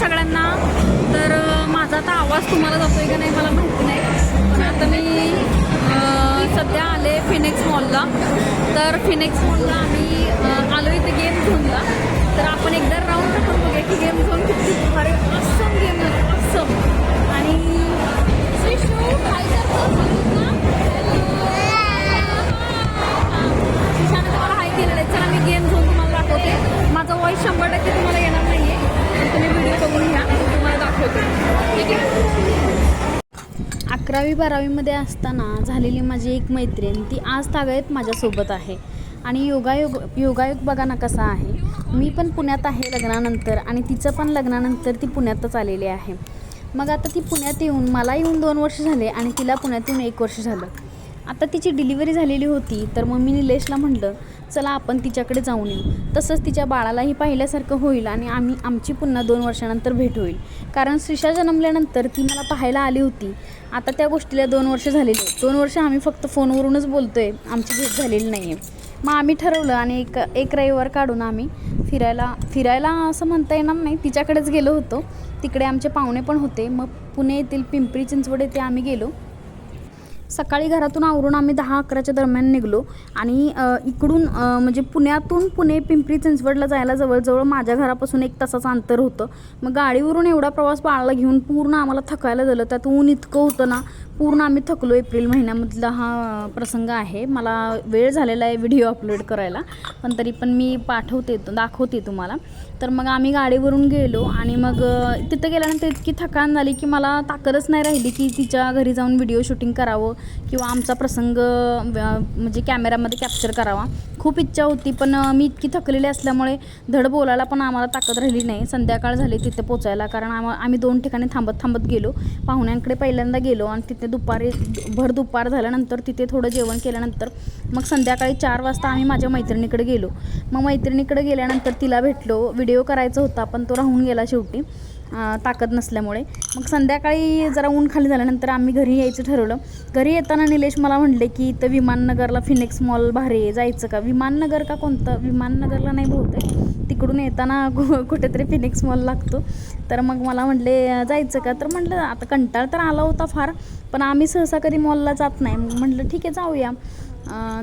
सगळ्यांना. तर माझा आता आवाज तुम्हाला जातोय का नाही मला माहिती नाही. पण आता मी सध्या आले फिनिक्स मॉलला तर फिनिक्स मॉलला आम्ही आलो इथे गेम झोनला तर आपण एकदा राऊंड टाकून बघूया की गेम झोन किती भारी असम गेम असम अकरावी बारावीमध्ये असताना झालेली माझी एक मैत्रीण ती आज तागायत माझ्यासोबत आहे. आणि योगायोग योगायोग बघा ना कसा आहे. मी पण पुण्यात आहे लग्नानंतर आणि तिचं पण लग्नानंतर ती पुण्यातच आलेली आहे. मग आता ती पुण्यात येऊन मला येऊन दोन वर्ष झाले आणि तिला पुण्यात येऊन एक वर्ष झालं. आता तिची डिलिव्हरी झालेली होती तर मग मी निलेशला म्हटलं चला आपण तिच्याकडे जाऊन येऊ. तसंच तिच्या बाळालाही पाहिल्यासारखं होईल आणि आम्ही आमची पुन्हा दोन वर्षानंतर भेट होईल. कारण श्रीषा जन्मल्यानंतर ती मला पाहायला आली होती. आता त्या गोष्टीला दोन वर्ष झालेली दोन वर्ष आम्ही फक्त फोनवरूनच बोलतो आहे आमची भेट झालेली नाही आहे मग आम्ही ठरवलं आणि एक एक रविवार काढून आम्ही फिरायला फिरायला असं म्हणता येणार नाही. तिच्याकडेच गेलो होतो. तिकडे आमचे पाहुणे पण होते. मग पुणे येथील पिंपरी चिंचवड येथे आम्ही गेलो. सकाळी घरातून आवरून आम्ही दहा अकराच्या दरम्यान निघलो आणि इकडून म्हणजे पुण्यातून पुणे पिंपरी चिंचवडला जायला जवळजवळ माझ्या घरापासून एक तासाचं अंतर होतं. मग गाडीवरून एवढा प्रवास बाळाला घेऊन पूर्ण आम्हाला थकायला झालं. त्यात ऊन इतकं होतं ना पूर्ण आम्ही थकलो एप्रिल महिन्यामधला हा प्रसंग आहे. मला वेळ झालेला आहे व्हिडिओ अपलोड करायला पण तरी पण मी पाठवते दाखवते तुम्हाला. तर मग आम्ही गाडीवरून गेलो आणि मग तिथं गेल्यानंतर इतकी थकान झाली की मला ताकदच नाही राहिली की तिच्या घरी जाऊन व्हिडिओ शूटिंग करावं किंवा आमचा प्रसंग म्हणजे कॅमेऱ्यामध्ये कॅप्चर करावा. खूप इच्छा होती पण मी इतकी थकलेली असल्यामुळे धड बोलायला पण आम्हाला ताकद राहिली नाही. संध्याकाळ झाली तिथे पोचायला कारण आम्हा आम्ही दोन ठिकाणी थांबत थांबत गेलो. पाहुण्यांकडे पहिल्यांदा गेलो आणि तिथे दुपारी भर दुपार झाल्यानंतर तिथे थोडं जेवण केल्यानंतर मग संध्याकाळी चार वाजता आम्ही माझ्या मैत्रिणीकडे गेलो. मग मैत्रिणीकडे गेल्यानंतर तिला भेटलो. व्हिडिओ करायचा होता पण तो राहून गेला शेवटी. ताकद नसल्यामुळे. मग संध्याकाळी जरा ऊन खाली झाल्यानंतर आम्ही घरी यायचं ठरवलं. घरी येताना निलेश मला म्हणले की इथं विमाननगरला फिनिक्स मॉल भारी आहे. जायचं का? विमाननगर का कोणतं? विमाननगरला नाही बहुतेक. तिकडून येताना कुठेतरी फिनिक्स मॉल लागतो. तर मग मला म्हटले जायचं का? तर म्हटलं आता कंटाळ तर आला होता फार पण आम्ही सहसा कधी मॉलला जात नाही. मग म्हटलं ठीक आहे जाऊया.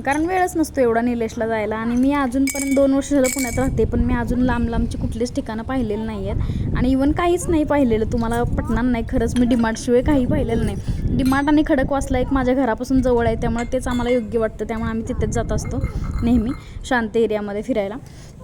कारण वेळच नसतो एवढा निलेशला जायला. आणि मी अजूनपर्यंत दोन वर्ष झालं पुण्यात राहते पण मी अजून लांब लांबची कुठलीच ठिकाणं पाहिलेली नाही आहेत आणि इवन काहीच नाही पाहिलेलं तुम्हाला पटणार नाही खरंच. मी डिमांडशिवाय काही पाहिलेलं नाही. डिमार्ट आणि खडकवासला एक माझ्या घरापासून जवळ आहे त्यामुळे तेच आम्हाला योग्य वाटतं त्यामुळे आम्ही तिथेच जात असतो नेहमी शांत एरियामध्ये फिरायला.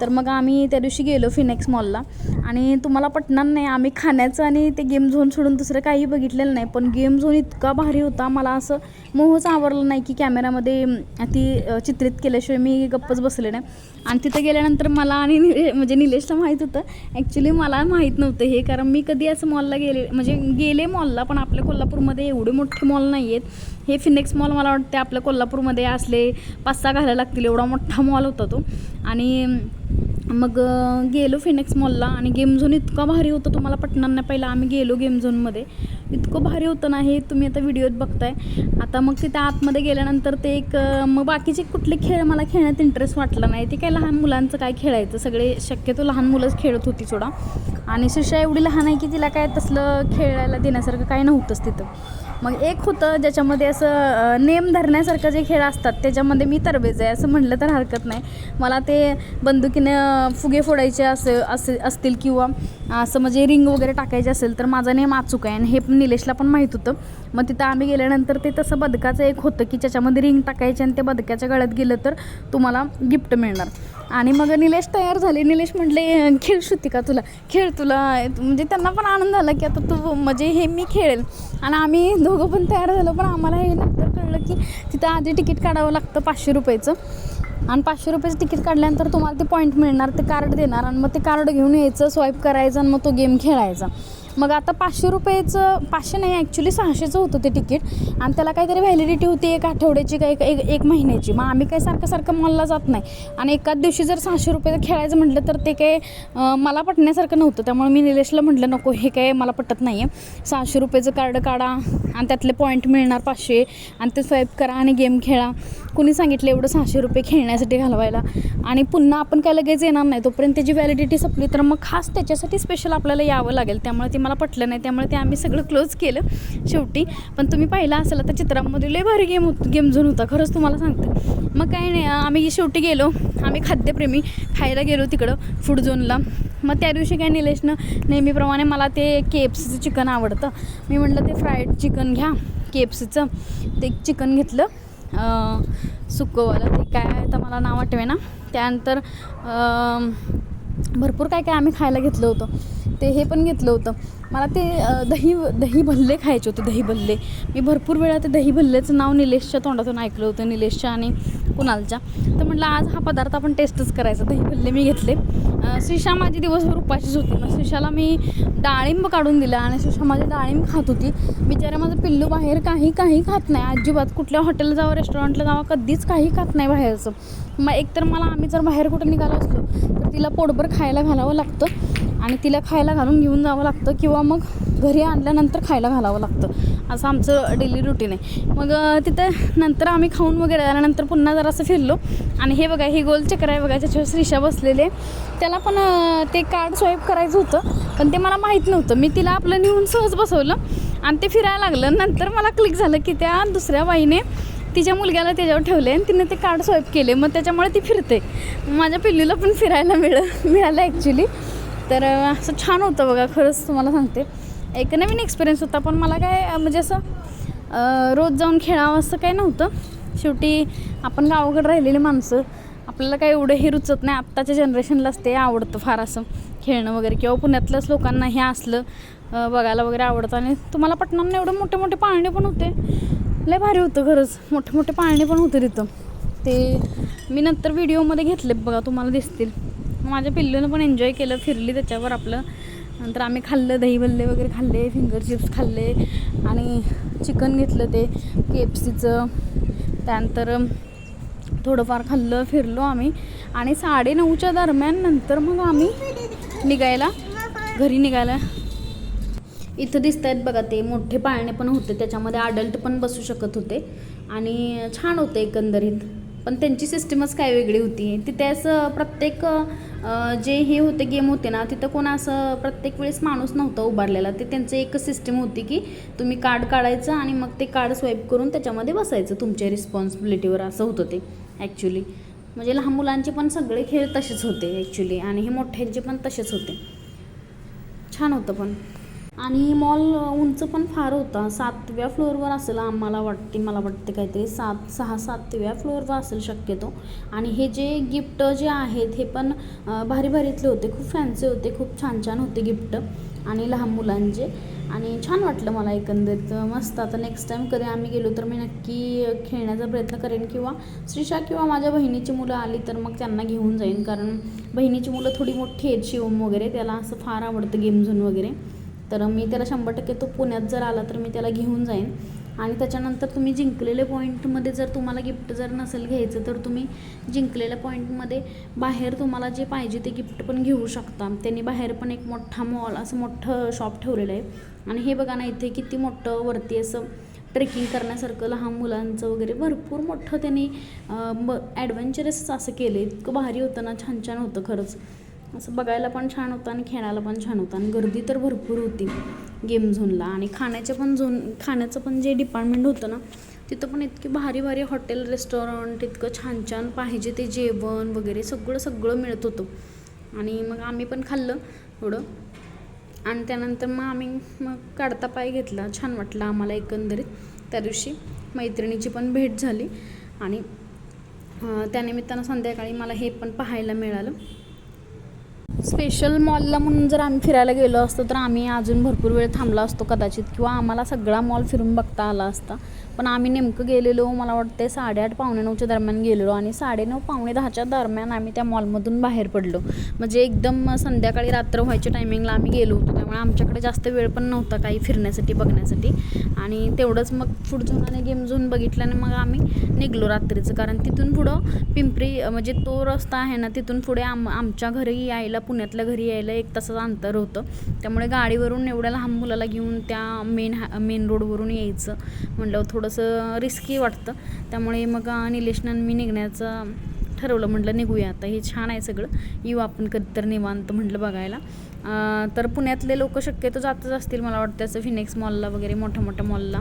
तर मग आम्ही त्या दिवशी गेलो फिनेक्स मॉलला आणि तुम्हाला पटणार नाही आम्ही खाण्याचं आणि ते गेम झोन सोडून दुसरं काही बघितलेलं नाही पण गेम झोन इतका भारी होता मला असं मोहच आवडलं नाही की कॅमेरामध्ये ती चित्रित केल्याशिवाय मी गप्पच बसले नाही. आणि तिथं गेल्यानंतर मला आणि म्हणजे निलेशला माहीत होतं ॲक्च्युली मला माहीत नव्हतं हे कारण मी कधी असं मॉलला गेले म्हणजे गेले मॉलला पण आपल्या कोल्हापूरमध्ये एवढे मोठे मॉल नाही आहेत हे फिनेक्स मॉल मला वाटते आपल्या कोल्हापूरमध्ये असले पाच सहा घालायला लागतील एवढा मोठा मॉल होता तो. आणि मग गेलो फिनेक्स मॉलला आणि गेम झोन इतका भारी होतं तुम्हाला पटणार नाही पहिला आम्ही गेलो गेम झोनमध्ये इतकं भारी होतं ना हे तुम्ही आता व्हिडिओत बघताय. आता मग तिथे आतमध्ये गेल्यानंतर ते एक मग बाकीचे कुठले खेळ मला खेळण्यात इंटरेस्ट वाटला नाही. ते काय लहान मुलांचं काय खेळायचं सगळे शक्यतो लहान मुलंच खेळत होती सोडा. आणि शिष्या एवढी लहान आहे की तिला काय तसलं खेळायला देण्यासारखं काय नव्हतंच तिथं. मग एक होतं ज्याच्यामध्ये असं नेम धरण्यासारखं जे खेळ असतात त्याच्यामध्ये मी तरबेज आहे असं म्हटलं तर हरकत नाही. मला ते बंदुकीनं फुगे फोडायचे असे असे असतील किंवा असं म्हणजे रिंग वगैरे टाकायचे असेल तर माझा नेम अचूक आहे. आणि हे पण निलेशला पण माहीत होतं. मग तिथं आम्ही गेल्यानंतर ते तसं बदकाचं एक होतं की ज्याच्यामध्ये रिंग टाकायचे आणि ते बदकाच्या गळ्यात गेलं तर तुम्हाला गिफ्ट मिळणार. आणि मग निलेश तयार झाले. निलेश म्हटले खेळ शुती का तुला? खेळ तुला म्हणजे त्यांना पण आनंद झाला की आता तू म्हणजे हे मी खेळेल. आणि आम्ही दोघं पण तयार झालो पण आम्हाला हे नंतर कळलं की तिथं आधी तिकीट काढावं लागतं पाचशे रुपयाचं. आणि पाचशे रुपयाचं तिकीट काढल्यानंतर तुम्हाला ते पॉईंट मिळणार ते कार्ड देणार. आणि मग ते कार्ड घेऊन यायचं स्वाईप करायचं आणि मग तो गेम खेळायचा. मग आता पाचशे रुपयेचं पाचशे नाही ॲक्च्युली सहाशेचं होतं ते तिकीट आणि त्याला काहीतरी व्हॅलिडिटी होती एक आठवड्याची का एक एक एक महिन्याची. मग आम्ही काही सारखं सारखं मॉलला जात नाही. आणि एकाच दिवशी जर सहाशे रुपये खेळायचं म्हटलं तर ते काय मला पटण्यासारखं नव्हतं. त्यामुळे मी निलेशला म्हटलं नको हे काय मला पटत नाही आहे सहाशे रुपयेचं कार्ड काढा आणि त्यातले पॉईंट मिळणार पाचशे. आणि ते स्वाईप करा आणि गेम खेळा. कुणी सांगितलं एवढं सहाशे रुपये खेळण्यासाठी घालवायला? आणि पुन्हा आपण काय लगेच येणार नाही तोपर्यंत त्याची व्हॅलिडिटी संपली. तर मग खास त्याच्यासाठी स्पेशल आपल्याला यावं लागेल. त्यामुळे ते मला पटलं नाही. त्यामुळे ते आम्ही सगळं क्लोज केलं शेवटी. पण तुम्ही पाहिला असेल तर चित्रामध्ये लय भारी गेम होत गेम झोन होता. खरंच तुम्हाला सांगते. मग काय नाही आम्ही शेवटी गेलो. आम्ही खाद्यप्रेमी खायला गेलो तिकडं फूड झोनला मग त्या दिवशी काय निलेशनं नेहमीप्रमाणे मला ते के एफ सीचं चिकन आवडतं. मी म्हटलं ते फ्राईड चिकन घ्या. के एफ सीचं ते चिकन घेतलं. सुकंवालं. ते काय आहे तर मला नाव आठवे ना. त्यानंतर भरपूर काय काय आम्ही खायला घेतलं होतं. ते हे पण घेतलं होतं. मला ते दही दही भल्ले खायचे होते दही भल्ले. मी भरपूर वेळा ते दही भल्लेचं नाव निलेशच्या तोंडातून ऐकलं होतं. निलेशच्या आणि कुणालच्या. तर म्हटलं आज हा पदार्थ आपण टेस्टच करायचा. दही भल्ले मी घेतले. अं, माझी दिवसभर उपाशीच होती. मग श्रीशाला मी डाळिंब काढून दिला आणि श्रीशा माझी डाळिंब खात होती. बिचारा माझं पिल्लू बाहेर काही काही खात नाही. अजिबात कुठल्या हॉटेलला जावं रेस्टॉरंटला जावं कधीच काही खात नाही बाहेरचं. मग एकतर मला आम्ही जर बाहेर कुठे निघालो असलो तर तिला पोटभर खायला घालावं लागतं आणि तिला खायला घालून घेऊन जावं लागतं किंवा मग घरी आणल्यानंतर खायला घालावं लागतं. असं आमचं डेली रुटीन आहे. मग तिथं नंतर आम्ही खाऊन वगैरे आल्यानंतर पुन्हा जरासं फिरलो. आणि हे बघा हे गोल चक्र आहे बघा त्याच्यावर श्रीषा बसलेले त्याला पण ते कार्ड स्वाईप करायचं होतं पण ते मला माहीत नव्हतं. मी तिला आपलं नेऊन सहज बसवलं आणि ते फिरायला लागलं. नंतर मला क्लिक झालं की त्या दुसऱ्या बाईने तिच्या मुलग्याला त्याच्यावर ठेवले आणि तिने ते कार्ड स्वाईप केले मग त्याच्यामुळे ती फिरते. माझ्या पिल्लीला पण फिरायला मिळ मिळालं ॲक्च्युली तर असं छान होतं बघा खरंच तुम्हाला सांगते. एक नवीन एक्सपिरियन्स होता पण मला काय म्हणजे असं रोज जाऊन खेळावं असं काही नव्हतं. शेवटी आपण गावाकडे राहिलेली माणसं आपल्याला काय एवढं हे रुचत नाही. आत्ताच्या जनरेशनलाच ते आवडतं फार असं खेळणं वगैरे. किंवा पुण्यातल्याच लोकांना हे असलं बघायला वगैरे आवडतं. आणि तुम्हाला पटणांना एवढे मोठे मोठे पाळणे पण होते. लय भारी होतं खरंच. मोठे मोठे पाळणे पण होते तिथं. ते मी नंतर व्हिडिओमध्ये घेतले बघा तुम्हाला दिसतील. माझ्या पिल्लूनं पण एन्जॉय केलं फिरली त्याच्यावर आपलं. नंतर आम्ही खाल्लं दही भल्ले वगैरे खाल्ले फिंगर चिप्स खाल्ले आणि चिकन घेतलं ते के एफ सीचं त्यानंतर थोडंफार खाल्लं फिरलो आम्ही. आणि साडेनऊच्या दरम्यान नंतर मग आम्ही निघायला घरी निघायला. इथं दिसत आहेत बघा ते मोठे पाळणे पण होते त्याच्यामध्ये अडल्ट पण बसू शकत होते. आणि छान होते एकंदरीत. पण त्यांची सिस्टमच काय वेगळी होती. तिथे असं प्रत्येक जे हे होते गेम होते ना तिथं कोण असं प्रत्येक वेळेस माणूस नव्हता उभारलेला. ते त्यांचं एकच सिस्टम होती की तुम्ही कार्ड काढायचं आणि मग ते कार्ड स्वाईप करून त्याच्यामध्ये बसायचं. तुमच्या रिस्पॉन्सिबिलिटीवर असं होतं ते ॲक्च्युली म्हणजे लहान मुलांचे पण सगळे खेळ तसेच होते ॲक्च्युली आणि हे मोठ्यांचे पण तसेच होते. छान होतं पण. आणि मॉल उंच पण फार होता. सातव्या फ्लोअरवर असेल आम्हाला वाटते मला वाटते काहीतरी सात सहा सातव्या फ्लोअरवर असेल शक्यतो. आणि हे जे गिफ्ट जे आहेत हे पण भारी भारीतले होते. खूप फॅन्सी होते खूप छान छान होते गिफ्ट आणि लहान मुलांचे. आणि छान वाटलं मला एकंदरीत. मस्त. आता नेक्स्ट टाईम कधी आम्ही गेलो तर मी नक्की खेळण्याचा प्रयत्न करेन. किंवा श्रीषा किंवा माझ्या बहिणीची मुलं आली तर मग त्यांना घेऊन जाईन. कारण बहिणीची मुलं थोडी मोठी आहेत शिवम वगैरे. त्याला असं फार आवडतं गेम झोन वगैरे. तर मी त्याला शंभर टक्के तो पुण्यात जर आला तर मी त्याला घेऊन जाईन. आणि त्याच्यानंतर तुम्ही जिंकलेल्या पॉईंटमध्ये जर तुम्हाला गिफ्ट जर नसेल घ्यायचं तर तुम्ही जिंकलेल्या पॉईंटमध्ये बाहेर तुम्हाला जे पाहिजे ते गिफ्ट पण घेऊ शकता. त्यांनी बाहेर पण एक मोठा मॉल असं मोठं शॉप ठेवलेलं आहे. आणि हे बघा ना इथे किती मोठं वरती असं ट्रेकिंग करण्यासारखं लहान मुलांचं वगैरे भरपूर मोठं त्यांनी ॲडव्हेंचरस असं केलं इतकं भारी होतं ना छान छान होतं खरंच. असं बघायला पण छान होतं आणि खेळायला पण छान होतं. आणि गर्दी तर भरपूर होती गेम झोनला. आणि खाण्याचे पण झोन खाण्याचं पण जे डिपार्टमेंट होतं ना तिथं पण इतकी भारी भारी हॉटेल रेस्टॉरंट इतकं छान छान पाहिजे ते जेवण वगैरे सगळं सगळं मिळत होतं. आणि मग आम्ही पण खाल्लं थोडं. आणि त्यानंतर मग आम्ही मग काढता पाय घेतला. छान वाटलं आम्हाला एकंदरीत. त्या दिवशी मैत्रिणीची पण भेट झाली. आणि त्यानिमित्तानं संध्याकाळी मला हे पण पाहायला मिळालं. स्पेशल मॉलला म्हणून जर आम्ही फिरायला गेलो असतो तर आम्ही अजून भरपूर वेळ थांबला असतो कदाचित किंवा आम्हाला सगळा मॉल फिरून बघता आला असता. पण आम्ही नेमकं गेलेलो मला वाटते साडेआठ पावणे नऊच्या दरम्यान गेलेलो आणि साडेनऊ पावणे दहाच्या दरम्यान आम्ही त्या मॉलमधून बाहेर पडलो. म्हणजे एकदम संध्याकाळी रात्र व्हायच्या टायमिंगला आम्ही गेलो होतो त्यामुळे आमच्याकडे जास्त वेळ पण नव्हता काही फिरण्यासाठी बघण्यासाठी. आणि तेवढंच मग फूड झोन आणि गेम झोन बघितल्याने मग आम्ही निघलो रात्रीचं. कारण तिथून पुढं पिंपरी म्हणजे तो रस्ता आहे ना तिथून पुढे आम आमच्या घरी यायला पुण्यातल्या घरी यायला एक तासाचं अंतर होतं. त्यामुळे गाडीवरून एवढ्या लहान मुलाला घेऊन त्या मेन मेन रोडवरून यायचं म्हटलं थोडंसं रिस्की वाटतं. त्यामुळे मग निलेशनं मी निघण्याचं ठरवलं म्हटलं निघूया. आता हे छान आहे सगळं. येऊ आपण कधी तर निवांत म्हटलं बघायला. तर पुण्यातले लोक शक्यतो जातच असतील मला वाटतं असं फिनेक्स मॉलला वगैरे मोठ्या मोठ्या मॉलला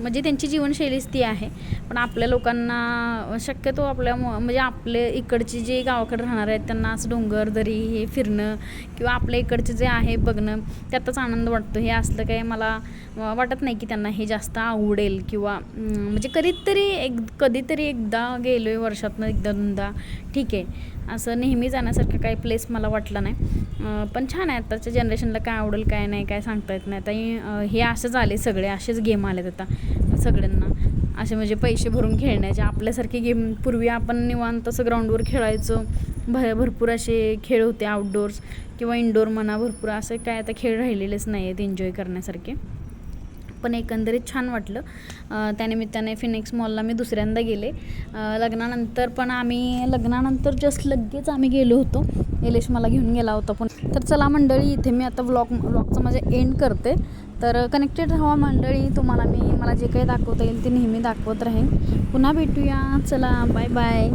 म्हणजे त्यांची जीवनशैलीच ती आहे. पण आपल्या लोकांना शक्यतो आपल्या म- म्हणजे आपले इकडची जे गावाकडे राहणार आहेत त्यांना असं डोंगर दरी हे फिरणं किंवा आपल्या इकडचे जे आहे बघणं त्यातच आनंद वाटतो. हे असलं काही मला वाटत नाही की त्यांना हे जास्त आवडेल किंवा म्हणजे कधीतरी एक कधीतरी एकदा गेलो आहे वर्षातनं एकदा दोनदा ठीक आहे. असं नेहमी जाण्यासारखं काही प्लेस मला वाटलं नाही. पण छान आहे आत्ताच्या जनरेशनला काय आवडेल काय नाही काय सांगता येत नाही. आता हे, हे असंच आले सगळे असेच गेम आलेत आता सगळ्यांना. असे म्हणजे पैसे भरून खेळण्याचे आपल्यासारखे गेम पूर्वी आपण निवांत असं ग्राउंडवर खेळायचो. भ भरपूर असे खेळ होते आउटडोर्स किंवा इनडोर म्हणा भरपूर असे काय आता खेळ राहिलेलेच नाही आहेत एन्जॉय करण्यासारखे. पण एकंदरीत छान वाटलं. त्यानिमित्ताने फिनिक्स मॉलला मी दुसऱ्यांदा गेले. लग्नानंतर पण आम्ही लग्नानंतर जस्ट लगेच आम्ही गेलो होतो. निलेश मला घेऊन गेला होता पण तर चला मंडळी इथे मी आता व्लॉग व्लॉगचं माझं एंड करते. तर कनेक्टेड राहा मंडळी तुम्हाला मी मला जे काही दाखवता येईल ते नेहमी दाखवत राहीन. पुन्हा भेटूया. चला बाय बाय